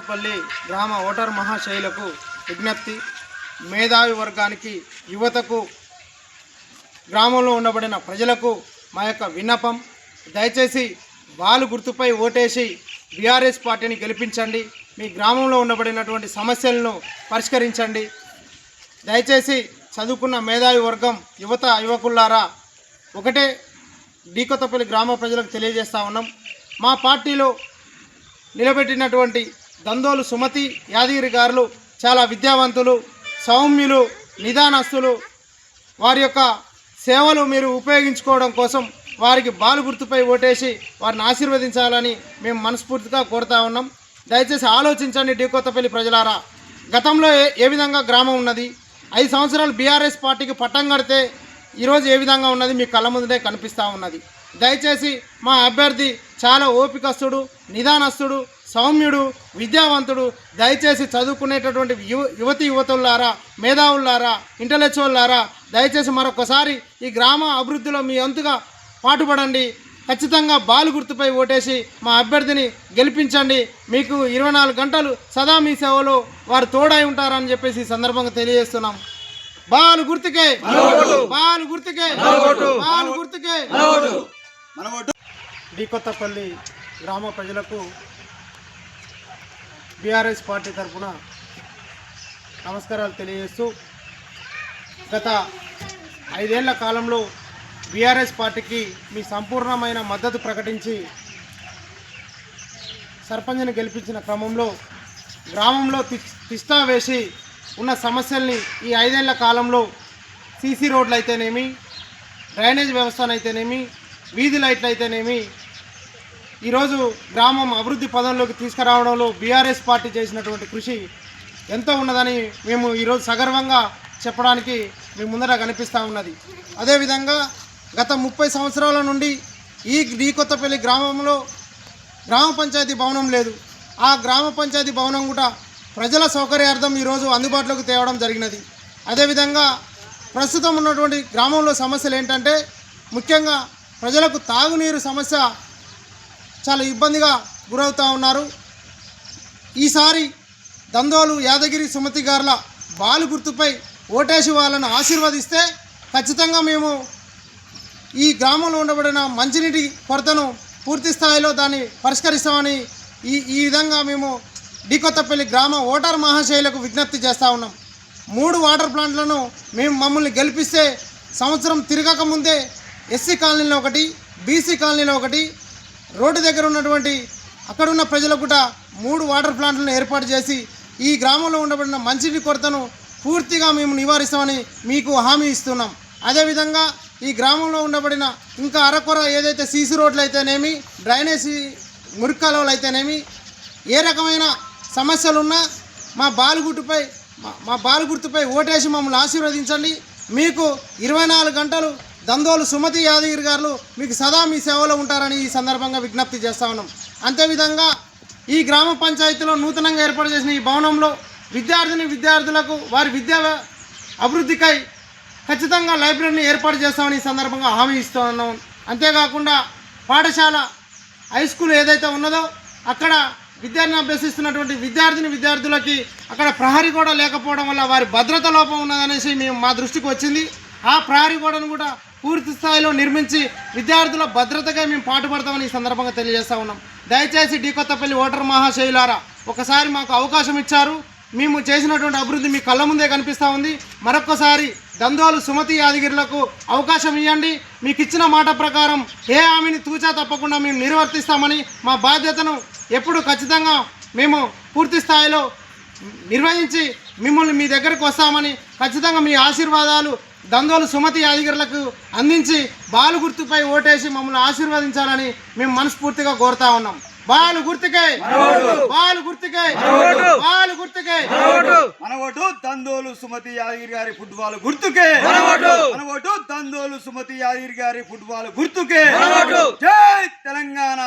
కొత్తపల్లి గ్రామ ఓటర్ మహాశైలకు విజ్ఞప్తి. మేధావి వర్గానికి యువతకు గ్రామంలో ఉండబడిన ప్రజలకు మా యొక్క విన్నపం. దయచేసి బాలు గుర్తుపై ఓటేసి బీఆర్ఎస్ పార్టీని గెలిపించండి. మీ గ్రామంలో ఉండబడినటువంటి సమస్యలను పరిష్కరించండి. దయచేసి చదువుకున్న మేధావి వర్గం యువత యువకులారా ఒకటే డీకొత్తపల్లి గ్రామ ప్రజలకు తెలియజేస్తా ఉన్నాం. మా పార్టీలో నిలబెట్టినటువంటి దందోలు సుమతి యాదగిరి గారులు చాలా విద్యావంతులు సౌమ్యులు నిదానస్తులు. వారి యొక్క సేవలు మీరు ఉపయోగించుకోవడం కోసం వారికి బాలు గుర్తుపై ఓటేసి వారిని ఆశీర్వదించాలని మేము మనస్ఫూర్తిగా కోరుతా ఉన్నాం. దయచేసి ఆలోచించండి డీకొత్తపల్లి ప్రజలారా. గతంలో ఏ ఏ విధంగా గ్రామం ఉన్నది? ఐదు సంవత్సరాలు బీఆర్ఎస్ పార్టీకి పట్టం కడితే ఈరోజు ఏ విధంగా ఉన్నది? మీ కళ్ళ ముందే కనిపిస్తూ ఉన్నది. దయచేసి మా అభ్యర్థి చాలా ఓపికస్తుడు నిదానస్తుడు. సౌమ్యుడు విద్యావంతుడు దయచేసి చదువుకునేటటువంటి యువ యువతి యువతులారా మేధావులారా ఇంటలెక్చువల్లారా దయచేసి మరొకసారి ఈ గ్రామ అభివృద్ధిలో మీ వంతుగా పాటుపడండి. ఖచ్చితంగా బాలు గుర్తుపై ఓటేసి మా అభ్యర్థిని గెలిపించండి. మీకు ఇరవై నాలుగు గంటలు సదా మీ సేవలో వారు తోడై ఉంటారని చెప్పేసి ఈ సందర్భంగా తెలియజేస్తున్నాం. బాలు గుర్తుకే! బాలు గుర్తుకే! బాలు గుర్తుకే! డి కొత్తపల్లి గ్రామ ప్రజలకు బీఆర్ఎస్ పార్టీ తరఫున నమస్కారాలు తెలియజేస్తూ గత ఐదేళ్ళ కాలంలో బీఆర్ఎస్ పార్టీకి మీ సంపూర్ణమైన మద్దతు ప్రకటించి సర్పంచ్ని గెలిపించిన క్రమంలో గ్రామంలో తిష్టా వేసి ఉన్న సమస్యల్ని ఈ ఐదేళ్ళ కాలంలో సీసీ రోడ్లు అయితేనేమి డ్రైనేజ్ వ్యవస్థనైతేనేమి వీధి లైట్లు అయితేనేమి ఈరోజు గ్రామం అభివృద్ధి పదంలోకి తీసుకురావడంలో బీఆర్ఎస్ పార్టీ చేసినటువంటి కృషి ఎంతో ఉన్నదని మేము ఈరోజు సగర్వంగా చెప్పడానికి మీ ముందర కనిపిస్తూ ఉన్నది. అదేవిధంగా గత ముప్పై సంవత్సరాల నుండి ఈ కొత్తపల్లి గ్రామంలో గ్రామ పంచాయతీ భవనం లేదు. ఆ గ్రామ పంచాయతీ భవనం కూడా ప్రజల సౌకర్యార్థం ఈరోజు అందుబాటులోకి తేవడం జరిగినది. అదేవిధంగా ప్రస్తుతం ఉన్నటువంటి గ్రామంలో సమస్యలు ఏంటంటే ముఖ్యంగా ప్రజలకు తాగునీరు సమస్య చాలా ఇబ్బందిగా గురవుతూ ఉన్నారు. ఈసారి దందోలు యాదగిరి సుమతి గారుల బాలు గుర్తుపై ఓటేసి వాళ్ళను ఆశీర్వదిస్తే ఖచ్చితంగా మేము ఈ గ్రామంలో ఉండబడిన మంచినీటి కొరతను పూర్తి స్థాయిలో దాన్ని పరిష్కరిస్తామని ఈ ఈ విధంగా మేము డికొత్తపల్లి గ్రామ ఓటర్ మహాశైలకు విజ్ఞప్తి చేస్తూ ఉన్నాం. మూడు వాటర్ ప్లాంట్లను మేము మమ్మల్ని గెలిపిస్తే సంవత్సరం తిరగక ముందే ఎస్సీ కాలనీలో ఒకటి బీసీ కాలనీలో ఒకటి రోడ్డు దగ్గర ఉన్నటువంటి అక్కడ ఉన్న ప్రజలకు కూడా మూడు వాటర్ ప్లాంట్లను ఏర్పాటు చేసి ఈ గ్రామంలో ఉండబడిన మంచినీటి కొరతను పూర్తిగా మేము నివారిస్తామని మీకు హామీ ఇస్తున్నాం. అదేవిధంగా ఈ గ్రామంలో ఉండబడిన ఇంకా అరకొర ఏదైతే సీసీ రోడ్లు అయితేనేమి డ్రైనేజీ మురికాలువలు అయితేనేమి ఏ రకమైన సమస్యలున్నా మా బాలుగుట్టుపై మా- మా బాలుగుర్తుపై ఓటేసి మమ్మల్ని ఆశీర్వదించండి. మీకు ఇరవై నాలుగు గంటలు దందోలు సుమతి యాదగిరి గారు మీకు సదా మీ సేవలో ఉంటారని ఈ సందర్భంగా విజ్ఞప్తి చేస్తా ఉన్నాం. అంతేవిధంగా ఈ గ్రామ పంచాయతీలో నూతనంగా ఏర్పాటు చేసిన ఈ భవనంలో విద్యార్థిని విద్యార్థులకు వారి విద్యా అభివృద్ధికై ఖచ్చితంగా లైబ్రరీని ఏర్పాటు చేస్తామని ఈ సందర్భంగా హామీ ఇస్తూ ఉన్నాం. అంతేకాకుండా పాఠశాల హై స్కూల్ ఏదైతే ఉన్నదో అక్కడ విద్యార్థిని అభ్యసిస్తున్నటువంటి విద్యార్థిని విద్యార్థులకి అక్కడ ప్రహరీ కూడా లేకపోవడం వల్ల వారి భద్రత లోపం ఉన్నదనేసి మేము మా దృష్టికి వచ్చింది. ఆ ప్రహరీ గోడను కూడా పూర్తి స్థాయిలో నిర్మించి విద్యార్థుల భద్రతగా మేము పాటుపడతామని ఈ సందర్భంగా తెలియజేస్తా ఉన్నాం. దయచేసి డి కొత్తపల్లి ఓటర్ మహాశైలారా ఒకసారి మాకు అవకాశం ఇచ్చారు. మేము చేసినటువంటి అభివృద్ధి మీ కళ్ళ ముందే కనిపిస్తూ ఉంది. మరొకసారి దందోలు సుమతి యాదగిరులకు అవకాశం ఇవ్వండి. మీకు ఇచ్చిన మాట ప్రకారం ఏ హామీని తూచా తప్పకుండా మేము నిర్వర్తిస్తామని మా బాధ్యతను ఎప్పుడు ఖచ్చితంగా మేము పూర్తి స్థాయిలో నిర్వహించి మిమ్మల్ని మీ దగ్గరకు వస్తామని ఖచ్చితంగా మీ ఆశీర్వాదాలు దందోలు సుమతి యాదగిరులకు అందించి బాలు గుర్తుపై ఓటేసి మమ్మల్ని ఆశీర్వదించాలని మేము మనస్ఫూర్తిగా కోరుతా ఉన్నాం. బాలు గుర్తుకే! బాలు గుర్తుకే! బాలు గుర్తుకే! మన ఓటు దందోలు సుమతి యాదగిరి గారి ఫుట్బాల్ గుర్తుకే! మన ఓటు దందోలు సుమతి యాదగిరి గారి ఫుట్బాల్ గుర్తుకే! జై తెలంగాణ!